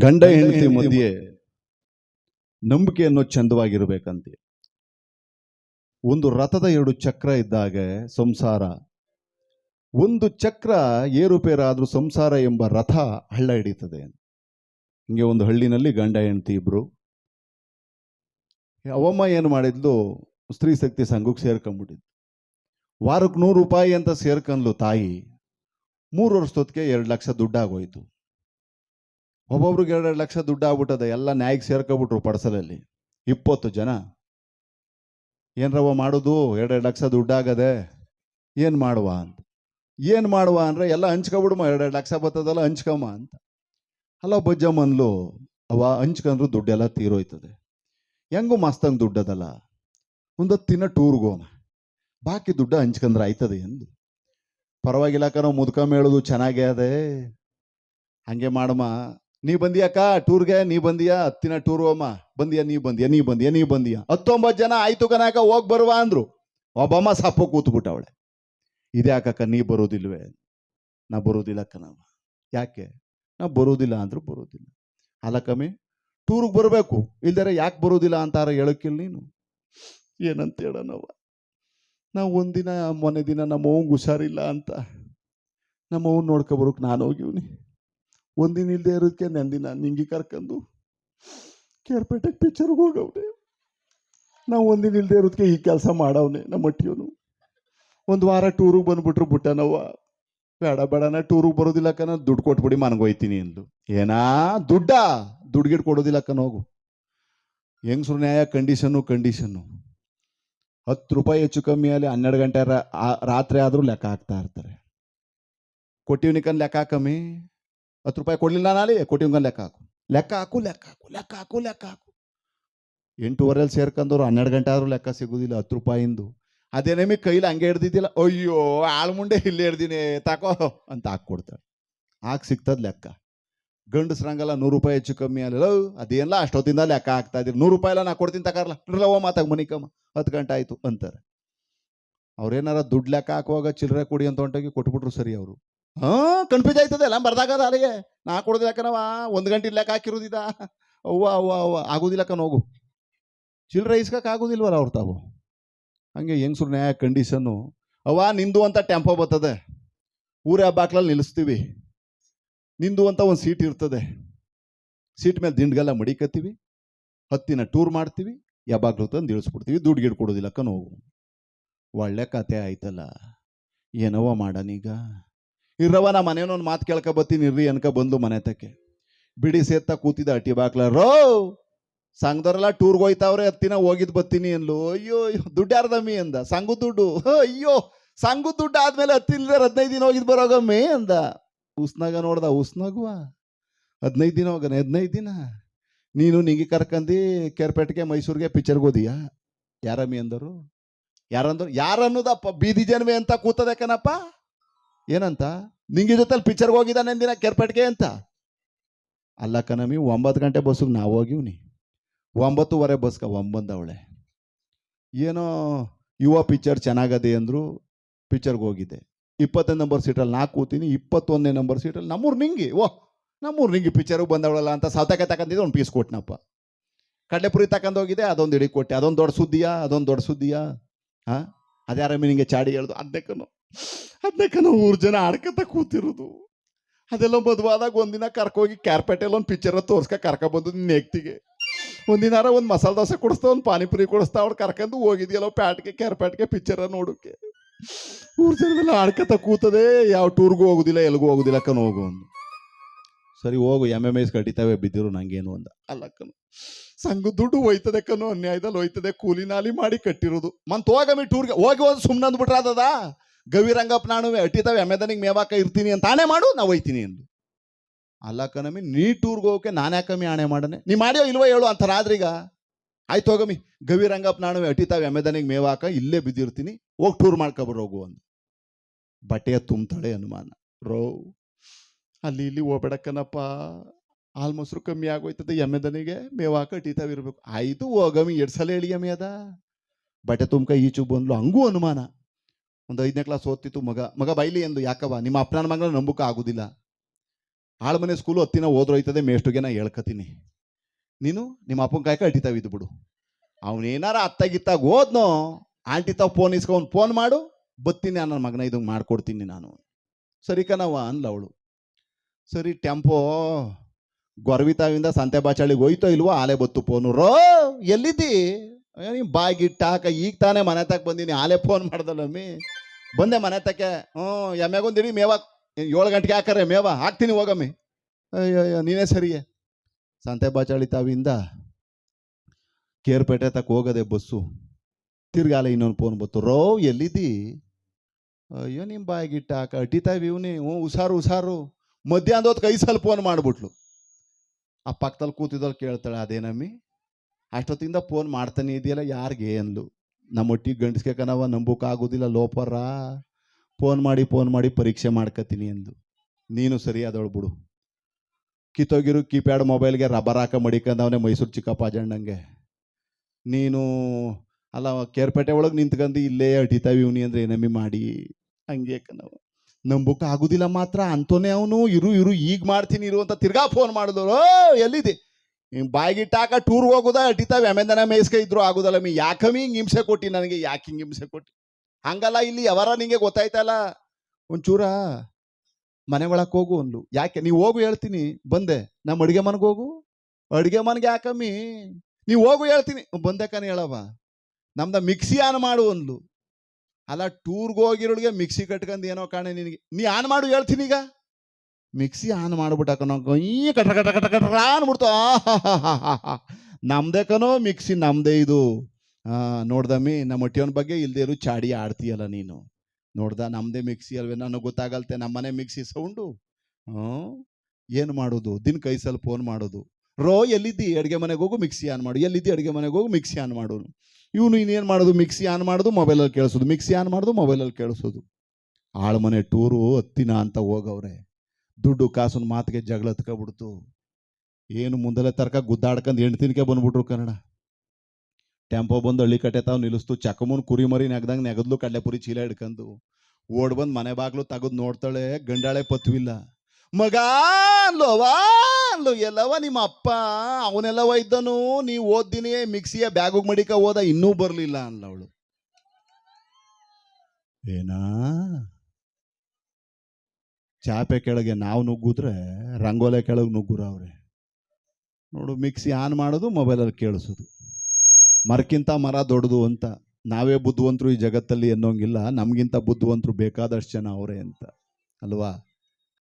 ಗಂಡ ಹೆಂಡತಿ ಮಧ್ಯೆ ನಂಬಿಕೆ ಅನ್ನೋ ಚಂದವಾಗಿರ್ಬೇಕಂತೆ. ಒಂದು ರಥದ ಎರಡು ಚಕ್ರ ಇದ್ದಾಗ ಸಂಸಾರ. ಒಂದು ಚಕ್ರ ಏರುಪೇರಾದ್ರೂ ಸಂಸಾರ ಎಂಬ ರಥ ಹಳ್ಳ ಹಿಡಿತದೆ. ಹಿಂಗೆ ಒಂದು ಹಳ್ಳಿನಲ್ಲಿ ಗಂಡ ಹೆಂಡತಿ ಇಬ್ರು. ಅವಮ್ಮ ಏನು ಮಾಡಿದ್ಲು? ಸ್ತ್ರೀ ಶಕ್ತಿ ಸಂಘಕ್ಕೆ ಸೇರ್ಕೊಂಡ್ಬಿಟ್ಟಿದ್ ವಾರಕ್ಕೆ ನೂರು ರೂಪಾಯಿ ಅಂತ ಸೇರ್ಕೊಂಡ್ಲು ತಾಯಿ. ಮೂರು ವರ್ಷದೊತ್ತಿಗೆ ಎರಡು ಲಕ್ಷ ದುಡ್ಡಾಗೋಯ್ತು. ಒಬ್ಬೊಬ್ರಿಗೆ ಎರಡೆರಡು ಲಕ್ಷ ದುಡ್ಡು ಆಗ್ಬಿಟ್ಟದೆ, ಎಲ್ಲ ನ್ಯಾಯಕ್ಕೆ ಸೇರ್ಕೊಬಿಟ್ರು ಪಡ್ಸಲಲ್ಲಿ ಇಪ್ಪತ್ತು ಜನ. ಏನ್ರವ ಮಾಡೋದು? ಎರಡೆರಡು ಲಕ್ಷ ದುಡ್ಡಾಗದೆ ಏನು ಮಾಡುವ ಅಂತ. ಏನು ಮಾಡುವ ಅಂದರೆ ಎಲ್ಲ ಹಂಚ್ಕೊಬಿಡುಮ ಎರಡೆರಡು ಲಕ್ಷ ಬರ್ತದಲ್ಲ ಹಂಚ್ಕೊಮ್ಮ ಅಂತ. ಅಲ್ಲ ಬಜ್ಜಮ್ಮನ್ಲು ಅವ ಹಂಚ್ಕೊಂಡ್ರು ದುಡ್ಡೆಲ್ಲ ತೀರೋಯ್ತದೆ. ಹೆಂಗು ಮಸ್ತಂಗೆ ದುಡ್ಡದಲ್ಲ ಒಂದು ದಿನ ಟೂರ್ಗೆ ಹೋಮ ಬಾಕಿ ದುಡ್ಡು ಹಂಚ್ಕೊಂಡ್ರೆ ಆಯ್ತದೆ ಎಂದು. ಪರವಾಗಿಲ್ಲ ಕಣೋ ಮುದ್ಕಂಬ ಹೇಳೋದು ಚೆನ್ನಾಗೇ ಅದೇ. ಹಂಗೆ ಮಾಡಮ್ಮ ನೀ ಬಂದಿಯಾಕ ಟೂರ್ಗೆ? ನೀ ಬಂದಿಯಾ? ಹತ್ತಿನ ಟೂರ್ ಅಮ್ಮ. ಬಂದಿಯಾ ನೀ ಬಂದಿಯಾ ನೀ ಬಂದಿಯಾ ನೀ ಬಂದಿಯಾ? ಹತ್ತೊಂಬತ್ತು ಜನ ಆಯ್ತು ಕನಕ ಹೋಗ್ ಬರುವ ಅಂದ್ರು. ಒಬ್ಬಮ್ಮ ಸಪ್ಪ ಕೂತ್ಬಿಟ್ಟವಳೆ ಹಾಕಕ್ಕ ನೀ ಬರೋದಿಲ್ವೇ? ನಾ ಬರೋದಿಲ್ಲ ಕಣವ ಯಾಕೆ? ನಾ ಬರೋದಿಲ್ಲ ಅಂದ್ರು ಬರೋದಿಲ್ಲ. ಅಲ್ಲ ಕಮ್ಮಿ, ಟೂರ್ಗೆ ಬರಬೇಕು. ಇಲ್ದರೆ ಯಾಕೆ ಬರೋದಿಲ್ಲ ಅಂತಾರ ಹೇಳಕ್ಕಿಲ್ಲ ನೀನು? ಏನಂತ ಹೇಳೋಣವ ನಾವು ಒಂದಿನ, ಮೊನ್ನೆ ದಿನ ನಮ್ಮ ಹುಷಾರಿಲ್ಲ ಅಂತ. ನಮ್ಮ ನೋಡ್ಕೊಬರೋಕೆ ನಾನು ಹೋಗಿವ್ನಿ. ಒಂದಿನ ಇಲ್ಲದೆ ಇರೋದಕ್ಕೆ ನಂದಿನ ನಿಂಗಿ ಕರ್ಕೊಂಡು ಕೇರ್ಪೇಟೆಗೆ ಪಿಕ್ಚರ್ಗೆ ಹೋಗವ್ನೆ. ನಾವು ಒಂದಿನ ಇಲ್ಲದೆ ಇರೋದಕ್ಕೆ ಈ ಕೆಲಸ ಮಾಡವ್ನೆ ನಮ್ಮ ಅಟ್ಟಿಯವನು ಒಂದು ವಾರ ಟೂರಿಗೆ ಬಂದ್ಬಿಟ್ರು ಬುಟ್ಟನವ್ವ ಬೇಡ ಬೇಡ, ನಾ ಟೂರಿಗೆ ಬರೋದಿಲ್ಲ ಕಣ, ದುಡ್ಡು ಕೊಟ್ಬಿಡಿ ಮನ್ಗೋಯ್ತೀನಿ ಅಂದ್ಲು. ಏನಾ? ದುಡ್ಡ? ದುಡ್ಡು ಗಿಡ್ ಕೊಡೋದಿಲ್ಲ ಹೋಗು. ಹೆಂಗ್ಸ್ರು ನ್ಯಾಯ? ಕಂಡೀಷನ್ನು ಕಂಡೀಷನ್ನು ಹತ್ತು ರೂಪಾಯಿ ಹೆಚ್ಚು ಕಮ್ಮಿ ಆಗಲಿ ಹನ್ನೆರಡು ಗಂಟೆ ರಾತ್ರಿ ಆದರೂ ಲೆಕ್ಕ ಹಾಕ್ತಾ ಇರ್ತಾರೆ. ಕೊಟ್ಟಿವ್ನಿಕನ್ ಲೆಕ್ಕ ಕಮ್ಮಿ ಹತ್ತು ರೂಪಾಯಿ ಕೊಡಲಿಲ್ಲ ನಾಳೆ ಕೊಟ್ಟಿವಂಗ ಲೆಕ್ಕ ಹಾಕು. ಲೆಕ್ಕ ಹಾಕು ಲೆಕ್ಕ ಹಾಕು ಲೆಕ್ಕ ಹಾಕು ಲೆಕ್ಕ ಹಾಕು. ಎಂಟೂವರೆಯಲ್ಲಿ ಸೇರ್ಕೊಂಡವ್ರು ಹನ್ನೆರಡು ಗಂಟೆ ಆದರೂ ಲೆಕ್ಕ ಸಿಗೋದಿಲ್ಲ ಹತ್ತು ರೂಪಾಯಿಂದು. ಅದೇನೇ ಕೈಲಿ ಹಂಗೆ ಹಿಡ್ದಿದ್ದಿಲ್ಲ, ಅಯ್ಯೋ ಆಳ್ಮುಂಡೆ ಇಲ್ಲೇ ಹಿಡ್ದಿನಿ, ತಾಕೋ ಅಂತ ಹಾಕ್ಕೊಡ್ತಾಳೆ ಹಾಕಿ ಸಿಗ್ತದ ಲೆಕ್ಕ. ಗಂಡಸ್ರಂಗಲ್ಲ ನೂರು ರೂಪಾಯಿ ಹೆಚ್ಚು ಕಮ್ಮಿ ಅಲ್ಲ ಅದೇನಲ್ಲ, ಅಷ್ಟೊತ್ತಿಂದ ಲೆಕ್ಕ ಹಾಕ್ತಾ ಇದ್ದೀರಿ. ನೂರು ರೂಪಾಯಿ ಎಲ್ಲ ನಾ ಕೊಡ್ತೀನಿ ತಕಾರಲ್ಲ ಇರ್ಲವ ಮಾತಾಗ ಮನಿಕಮ್ಮ, ಹತ್ತು ಗಂಟೆ ಆಯ್ತು ಅಂತಾರೆ. ಅವ್ರೇನಾರ ದುಡ್ಡು ಲೆಕ್ಕ ಹಾಕುವಾಗ ಚಿಲ್ಲರೆ ಕೊಡಿ ಅಂತ ಹೊಂಟೋಗಿ ಕೊಟ್ಬಿಟ್ರು ಸರಿ ಅವರು. ಹಾ ಕನ್ಫ್ಯೂಸ್ ಆಯ್ತದೆ. ಎಲ್ಲ ಬರ್ದಾಗದ ಅಲ್ಲಿಗೆ. ನಾ ಕೊಡೋದಿಲ್ಲ ಕಣವ ಒಂದು ಗಂಟೆ ಲೆಕ್ಕ ಹಾಕಿರೋದಿದ ಅವ್ವ ಅವ್ವ ಅವ್ವ. ಆಗೋದಿಲ್ಲ ಹೋಗು. ಚಿಲ್ಲರೆ ಇಸ್ಕಕ್ಕೆ ಆಗೋದಿಲ್ವಲ್ಲ ಅವ್ರು ತಾವು? ಹಂಗೆ ಹೆಂಗ್ಸ್ರು ನ್ಯಾಯ ಕಂಡೀಷನ್ನು ಅವ್ವ, ನಿಂದು ಅಂತ ಟೆಂಪೋ ಬರ್ತದೆ. ಊರ ಹಬ್ಬಾಕ್ಲಲ್ಲಿ ನಿಲ್ಲಿಸ್ತೀವಿ. ನಿಂದು ಅಂತ ಒಂದು ಸೀಟ್ ಇರ್ತದೆ. ಸೀಟ್ ಮೇಲೆ ದಿಂಡ್ಗೆಲ್ಲ ಮಡಿಕತ್ತೀವಿ. ಹತ್ತಿನ ಟೂರ್ ಮಾಡ್ತೀವಿ. ಯಾವಾಗ್ಲೂ ತಂದು ಇಳಿಸ್ಬಿಡ್ತೀವಿ. ದುಡ್ಡು ಗಿಡ್ ಕೊಡೋದಿಲ್ಲ ಕಣ ಹೋಗು. ಒಳ್ಳೆ ಕತೆ ಆಯ್ತಲ್ಲ. ಏನವ ಮಾಡನೀಗ? ಇರ್ರವ ನಾ ಮನೇನೊಂದು ಮಾತು ಕೇಳ್ಕೊ ಬತ್ತೀನಿ ಇರ್ರಿ ಅನ್ಕ ಬಂದು ಮನೆ ತಕ್ಕೆ. ಬಿಡಿ ಸೇತ್ತ ಕೂತಿದ ಅಟ್ಟಿ ಬಾಕ್ಲ, ರೋ, ಸಂಘದವರೆಲ್ಲ ಟೂರ್ಗೆ ಹೋಯ್ತಾವ್ರೆ ಹತ್ತಿನ ಹೋಗಿದ್ ಬತ್ತೀನಿ ಅನ್ಲು ಅಯ್ಯೋ ದುಡ್ಡು ಯಾರ್ದಮ್ಮಿ ಅಂದ? ಸಂಗು ದುಡ್ಡು? ಅಯ್ಯೋ ಸಂಗು ದುಡ್ಡು ಆದ್ಮೇಲೆ ಹತ್ತಿಲ್ದ ಹದಿನೈದು ದಿನ ಹೋಗಿದ್ ಬರೋಗಮ್ಮಿ ಅಂದ. ಉಸ್ನಾಗ ನೋಡ್ದ, ಉಸ್ನಾಗುವ? ಹದಿನೈದು ದಿನ ಹೋಗನ ಹದಿನೈದು ದಿನ? ನೀನು ನಿಂಗೆ ಕರ್ಕಂದಿ ಕೇರ್ಪೇಟೆಗೆ ಮೈಸೂರಿಗೆ ಪಿಕ್ಚರ್ಗೆ ಹೋದಿಯಾ? ಯಾರಮ್ಮಿ ಅಂದರು? ಯಾರಂದ್ರು ಯಾರನ್ನೋದಪ್ಪ ಬೀದಿ ಜನವೇ ಅಂತ ಕೂತದಕ್ಕನಪ್ಪ ಏನಂತ? ನಿಂಗೆ ಜೊತೆಲಿ ಪಿಕ್ಚರ್ಗೆ ಹೋಗಿದ್ದಾನೆ ದಿನ ಕೆರ್ಪಟ್ಗೆ ಅಂತ. ಅಲ್ಲ ಕಣಮಿ ಒಂಬತ್ತು ಗಂಟೆ ಬಸ್ಸಿಗೆ ನಾವು ಹೋಗಿವ್ನಿ ಒಂಬತ್ತುವರೆ ಬಸ್ಗೆ ಒಂಬಂದವಳೆ ಏನೋ ಯುವ ಪಿಕ್ಚರ್ ಚೆನ್ನಾಗದೆ ಅಂದರು ಪಿಕ್ಚರ್ಗೆ ಹೋಗಿದ್ದೆ. ಇಪ್ಪತ್ತೊಂದು ನಂಬರ್ ಸೀಟಲ್ಲಿ ನಾ ಕೂತೀನಿ, ಇಪ್ಪತ್ತೊಂದನೇ ನಂಬರ್ ಸೀಟಲ್ಲಿ ನಮ್ಮೂರು ನಿಂಗೆ, ಓ, ನಮ್ಮೂರು ನಿಂಗೆ ಪಿಕ್ಚರ್ಗೆ ಬಂದವಳಲ್ಲ ಅಂತ ಸೌತೆಕಾಯಿ ತಗೊಂಡಿದ್ದೆ ಒಂದು ಪೀಸ್ ಕೊಟ್ಟನಪ್ಪ ಕಡಲೆಪುರಿ ತಗೊಂಡೋಗಿದ್ದೆ ಅದೊಂದು ಇಡೀ ಕೊಟ್ಟೆ, ಅದೊಂದು ದೊಡ್ಡ ಸುದ್ದಿಯಾ, ಅದೊಂದು ದೊಡ್ಡ ಸುದ್ದಿಯಾ? ಹಾಂ? ಅದ್ಯಾರ ನಿಂಗೆ ಚಾಡಿ ಹೇಳ್ದು ಅದಕ್ಕನು ನಾವು ಊರು ಜನ ಆಡ್ಕತ ಕೂತಿರೋದು. ಅದೆಲ್ಲ ಮದುವಾದಾಗ ಒಂದಿನ ಕರ್ಕೋಗಿ ಕ್ಯಾರ್ಪೇಟೆಲ್ ಒಂದು ಪಿಕ್ಚರ್ ತೋರ್ಸ್ಕ ಕರ್ಕೊಬಂದು ನೆಕ್ತಿಗೆ ಒಂದಿನಾರ ಒಂದು ಮಸಾಲೆ ದೋಸೆ ಕೊಡಿಸ್ತಾ, ಒಂದು ಪಾನಿಪುರಿ ಕೊಡಿಸ್ತಾ ಅವ್ರು ಕರ್ಕೊಂಡು ಹೋಗಿದ್ಯಲ್ಲ ಪ್ಯಾಟ್ಗೆ, ಕ್ಯಾರ್ಪೇಟ್ಗೆ ಪಿಕ್ಚರ ನೋಡೋಕೆ. ಊರು ಜನದೆಲ್ಲ ಆಡ್ಕತ ಕೂತದೆ, ಯಾವ ಟೂರ್ಗೂ ಹೋಗುದಿಲ್ಲ, ಎಲ್ಗೂ ಹೋಗುದಿಲ್ಲ ಕಣ್ ಹೋಗು ಅಂದು. ಸರಿ ಹೋಗು ಎಂ ಎಂ ಐಸ್ ಕಟ್ಟಿತಾವೆ ಬಿದ್ದಿರು ನಂಗೇನು ಅಂದ. ಅಲ್ಲ ಕಣು ಸಂಘ ದುಡ್ಡು ಹೋಯ್ತದೆ ಕಣೋ, ಅನ್ಯಾಯದಲ್ಲಿ ಹೋಯ್ತದೆ, ಕೂಲಿ ನಾಲಿ ಮಾಡಿ ಕಟ್ಟಿರೋದು. ಮಂತ್ ಹೋಗಮಿ ಟೂರ್ಗೆ ಹೋಗಿ ಹೋದ್ ಸುಮ್ಮನೆ ಅಂದ್ಬಿಟ್ರೆ ಅದದ ಗವಿರಂಗಪ್ಪ ನಾನು ಅಟ್ಟಿತಾವೆ ಎಮ್ಮೆದನಿಗೆ ಮೇವಾಕ ಇರ್ತೀನಿ ಅಂತ ಆಣೆ ಮಾಡು, ನಾ ಹೋಯ್ತೀನಿ ಎಂದು. ಅಲ್ಲ ಕಣಮಿ ನೀ ಟೂರ್ಗೆ ಹೋಗೋಕೆ ನಾನು ಯಾಕಮ್ಮಿ ಆಣೆ ಮಾಡನೆ? ನೀ ಮಾಡ್ಯೋ ಇಲ್ವೋ ಹೇಳು ಅಂತ ರಾದ್ರೀಗ, ಆಯ್ತು ಹೋಗಮ್ಮಿ ಗವಿರಂಗಪ್ಪ ನಾನು ಅಟ್ಟಿತಾವೆ ಎಮ್ಮೆದನಿಗೆ ಮೇವಾಕ ಇಲ್ಲೇ ಬಿದ್ದಿರ್ತೀನಿ, ಹೋಗಿ ಟೂರ್ ಹೋಗು ಅಂದು. ಬಟ್ಟೆಯ ತುಂಬ್ತಾಳೆ ಅನುಮಾನ ರೋ, ಅಲ್ಲಿ ಇಲ್ಲಿ ಹೋಗ್ಬೇಡಕ್ಕನಪ್ಪ ಆಲ್ಮೋಸ್ಟ್ರು ಕಮ್ಮಿ ಆಗೋಯ್ತದೆ ಎಮ್ಮೆದನಿಗೆ ಮೇವಾಕ ಅಟ್ಟಿತಾವೆ ಇರಬೇಕು. ಆಯ್ತು ಹೋಗಮ್ಮಿ, ಎರಡು ಸಲ ಹೇಳಿ ಅಮ್ಮಿ ಅದ. ಬಟ್ಟೆ ತುಂಬ್ಕ ಈಚು ಬಂದ್ಲು, ಹಂಗೂ ಅನುಮಾನ ಒಂದು ಐದನೇ ಕ್ಲಾಸ್ ಓದ್ತಿತ್ತು ಮಗ. ಮಗ ಬೈಲಿ ಎಂದು ಯಾಕವ ನಿಮ್ಮ ಅಪ್ಪನ ಮಗನ ನಂಬಕ ಆಗುದಿಲ್ಲ. ಆಳ್ಮನೆ ಸ್ಕೂಲು ಹತ್ತಿನ ಓದ್ರೋಯ್ತದೆ ಮೇಷ್ಟುಗೆ ನಾ ಹೇಳ್ಕತೀನಿ. ನೀನು ನಿಮ್ಮ ಅಪ್ಪನ ಕಾಯ್ಕ ಅಟಿತಾವ ಇದ್ದು ಬಿಡು ಅವನೇನಾರ ಅತ್ತಾಗಿತ್ತಾಗ ಹೋದ್ನೋ ಆಂಟಿ ತಾವ್ ಫೋನ್ ಇಸ್ಕೊಂಡು ಫೋನ್ ಮಾಡು, ಬತ್ತೀನಿ ನನ್ನ ಮಗನ ಇದು ಮಾಡ್ಕೊಡ್ತೀನಿ ನಾನು. ಸರಿ ಕಣವ್ವ ಅನ್ಲ ಅವಳು. ಸರಿ, ಟೆಂಪೋ ಗೊರವಿತಾವಿಂದ ಸಂತೆ ಬಾಚಾಳಿಗೆ ಹೋಯ್ತೋ ಇಲ್ವೋ, ಆಲೆ ಬತ್ತು ಫೋನು ರೋ, ಎಲ್ಲಿದ್ದಿ? ನೀ ಬಾಯ್ಗಿಟ್ಟ ಹಾಕ, ಈಗ ತಾನೇ ಮನೆ ತಾಕ ಬಂದೀನಿ, ಆಲೆ ಫೋನ್ ಮಾಡ್ದಲ್ಲಮ್ಮಿ. ಬಂದೆ ಮನೆ ತಕ್ಕೆ. ಹ್ಞೂ ಎಮ್ಮೆಗೊಂದಿರಿ ಮೇವ. ಏಳು ಗಂಟೆಗೆ ಹಾಕರೆ ಮೇವ. ಹಾಕ್ತೀನಿ, ಹೋಗಮ್ಮಿ. ಅಯ್ಯೋ ನೀನೇ ಸರಿಯೇ. ಸಂತೆ ಬಾಚಾಳಿ ತಾವಿಂದ ಕೇರ್ಪೇಟೆ ತಕ್ಕ ಹೋಗದೆ ಬಸ್ಸು. ತಿರ್ಗಾಲ ಇನ್ನೊಂದು ಫೋನ್ ಬತ್ತು ರೋ ಎಲ್ಲಿದ್ದಿ ಅಯ್ಯೋ ನಿಮ್ಮ ಬಾಯಿಗಿಟ್ಟ ಹಾಕ ಅಟಿತಾವ್ ಇವ್ನಿ ಹ್ಞೂ, ಹುಷಾರು ಹುಷಾರು. ಮಧ್ಯಾಹ್ನದ ಹೊತ್ತು ಕೈ ಸಲ ಫೋನ್ ಮಾಡ್ಬಿಟ್ಲು. ಆ ಪಕ್ಕದಲ್ಲಿ ಕೂತಿದ್ದಲ್ಲಿ ಕೇಳ್ತಾಳೆ, ಅದೇನಮ್ಮಿ? ಅಷ್ಟೊತ್ತಿಂದ ಫೋನ್ ಮಾಡ್ತಾನೆ ಇದೆಯಲ್ಲ, ಯಾರಿಗೆ? ಅಂದ್ಲು. ನಮ್ಮ ಒಟ್ಟಿಗೆ ಗಂಡಸ್ಗೆ ಕಣವ ನಂಬೋಕ್ಕಾಗೋದಿಲ್ಲ, ಲೋಪರ. ಫೋನ್ ಮಾಡಿ ಫೋನ್ ಮಾಡಿ ಪರೀಕ್ಷೆ ಮಾಡ್ಕತೀನಿ ಎಂದು. ನೀನು ಸರಿ ಅದವಳು ಬಿಡು. ಕಿತ್ತೋಗಿರು, ಕೀಪ್ಯಾಡ್ ಮೊಬೈಲ್ಗೆ ರಬ್ಬರ್ ಹಾಕ ಮಡಿಕಂದವನೇ ಮೈಸೂರು ಚಿಕ್ಕಪ್ಪ ಅಜಣ್ಣಂಗೆ ನೀನು, ಅಲ್ಲ, ಕೇರ್ಪೇಟೆ ಒಳಗೆ ನಿಂತ್ಕೊಂಡು ಇಲ್ಲೇ ಅಟಿತಾವಿ ಇವ್ನಿ ಅಂದ್ರೆ ಏನಮ್ಮಿ ಮಾಡಿ. ಹಂಗೆ ಕಣವ ನಂಬಕ್ಕೆ ಆಗೋದಿಲ್ಲ ಮಾತ್ರ ಅಂತೋನೇ ಅವನು. ಇರು ಇರು, ಈಗ ಮಾಡ್ತೀನಿ, ಇರು ಅಂತ ತಿರ್ಗಾ ಫೋನ್ ಮಾಡಿದ್ರು ಎಲ್ಲಿದೆ? ಬಾಯಿಗಿಟ್ಟಾಕ ಟೂರ್ಗೆ ಹೋಗುದ ಅಟಿತಾವೆ ಆಮೇಲೆ ಮೇಯ್ಸ್ಕ ಇದ್ರು ಆಗುದಲ್ಲ. ಮೀ ಯಾಕಮ್ಮಿ ಹಿಂಗೆ ಹಿಂಸೆ ಕೊಟ್ಟಿ ನನಗೆ, ಯಾಕೆ ಹಿಂಗೆ ಹಿಂಸೆ ಕೊಟ್ಟಿ? ಹಂಗಲ್ಲ, ಇಲ್ಲಿ ಅವರ ನಿಂಗೆ ಗೊತ್ತಾಯ್ತಲ್ಲ? ಒಂಚೂರ ಮನೆ ಒಳಕ್ಕೆ ಹೋಗು ಅಂದ್ಲು. ಯಾಕೆ? ನೀವು ಹೋಗು ಹೇಳ್ತೀನಿ, ಬಂದೆ. ನಮ್ಮ ಅಡುಗೆ ಮನೆಗೆ ಹೋಗು. ಅಡುಗೆ ಮನೆಗೆ ಯಾಕಮ್ಮಿ ನೀವು ಹೋಗು ಹೇಳ್ತೀನಿ. ಬಂದೆ ಕಣ ಹೇಳವ ನಮ್ದ ಮಿಕ್ಸಿ ಆನ್ ಮಾಡು ಅಂದ್ಲು. ಅಲ್ಲ ಟೂರ್ಗೆ ಹೋಗಿರೋಳಿಗೆ ಮಿಕ್ಸಿ ಕಟ್ಕೊಂಡು ಏನೋ ಕಾಣೆ ನಿನಗೆ. ನೀ ಆನ್ ಮಾಡು ಹೇಳ್ತೀನಿ ಈಗ. ಮಿಕ್ಸಿ ಆನ್ ಮಾಡ್ಬಿಟ್ಟು ನಾವು ಗಯ್ಯ ಕಟ ಕಟ ಕಟ ಅನ್ಬಿಡ್ತು ಆ ಮಿಕ್ಸಿ, ನಮ್ದೇ ಇದು. ನೋಡ್ದಮ್ಮಿ, ನಮ್ಮ ಹೊಟ್ಟಿಯವನ ಬಗ್ಗೆ ಇಲ್ದೇ ಇರು, ಚಾಡಿ ಆಡ್ತೀಯಲ್ಲ ನೀನು. ನೋಡ್ದ, ನಮ್ದೇ ಮಿಕ್ಸಿ ಅಲ್ವೇ, ನನಗೆ ಗೊತ್ತಾಗಲ್ತೆ, ನಮ್ಮನೆ ಮಿಕ್ಸಿ ಸೌಂಡು. ಹ್ಞೂ ಏನು ಮಾಡೋದು? ದಿನ ಕೈ ಸಲ ಫೋನ್ ಮಾಡೋದು. ರೋ, ಎಲ್ಲಿದ್ದಿ? ಅಡುಗೆ ಮನೆಗೆ ಹೋಗು, ಮಿಕ್ಸಿ ಆನ್ ಮಾಡು. ಎಲ್ಲಿದ್ದಿ? ಅಡುಗೆ ಮನೆಗೆ ಹೋಗು, ಮಿಕ್ಸಿ ಆನ್ ಮಾಡು ಇವನು ಇನ್ನೇನು ಮಾಡೋದು? ಮಿಕ್ಸಿ ಆನ್ ಮಾಡೋದು ಮೊಬೈಲಲ್ಲಿ ಕೇಳಿಸೋದು. ಮಿಕ್ಸಿ ಆನ್ ಮಾಡೋದು ಮೊಬೈಲಲ್ಲಿ ಕೇಳಿಸೋದು. ಆಳ್ಮನೆ ಟೂರು, ಹತ್ತಿನ ಅಂತ ಹೋಗವ್ರೆ. ದುಡ್ಡು ಕಾಸಿನ ಮಾತಿಗೆ ಜಗಳ ಹತ್ಕೊಬಿಡ್ತು ಏನು ಮುಂದೆಲ್ಲ ತರ್ಕ ಗುದ್ದಾಡ್ಕೊಂಡು ಹೆಣ್ತಿನ್ಕೆ ಬಂದ್ಬಿಟ್ರು ಕನ್ನಡ. ಟೆಂಪೋ ಬಂದು ಹಳ್ಳಿ ಕಟ್ಟೆ ತಾವು ನಿಲ್ಲಿಸ್ತು. ಚಕಮೂನ್ ಕುರಿ ಮರಿ ನೆಗ್ದಂಗೆ ನೆಗದ್ಲು ಕಡಲೆಪುರಿ ಚೀಲ ಹಿಡ್ಕೊಂಡು ಓಡ್ ಬಂದು ಮನೆ ಬಾಗ್ಲು ತೆಗೆದು ನೋಡ್ತಾಳೆ, ಗಂಡಾಳೆ ಪತ್ವಿಲ್ಲ. ಮಗ ಅಲ್ಲೋವಾ ಅಲ್ಲೋ ಎಲ್ಲವ ನಿಮ್ಮ ಅಪ್ಪ ಅವನೆಲ್ಲವ ಇದ್ದನು, ನೀವು ಓದ್ದಿನಿ, ಮಿಕ್ಸಿಯ ಬ್ಯಾಗು ಮಡಿಕ ಹೋದ, ಇನ್ನೂ ಬರಲಿಲ್ಲ ಅನ್ಲವಳು. ಏನಾ? ಚಾಪೆ ಕೆಳಗೆ ನಾವು ನುಗ್ಗಿದ್ರೆ ರಂಗೋಲೆ ಕೆಳಗೆ ನುಗ್ಗುರ ಅವ್ರೆ. ನೋಡು ಮಿಕ್ಸಿ ಆನ್ ಮಾಡೋದು ಮೊಬೈಲಲ್ಲಿ ಕೇಳಿಸೋದು. ಮರಕ್ಕಿಂತ ಮರ ದೊಡ್ಡದು ಅಂತ. ನಾವೇ ಬುದ್ಧಿವಂತರು ಈ ಜಗತ್ತಲ್ಲಿ ಅನ್ನೋಂಗಿಲ್ಲ ನಮಗಿಂತ ಬುದ್ಧಿವಂತರು ಬೇಕಾದಷ್ಟು ಜನ ಅವರೇ ಅಂತ. ಅಲ್ವಾ?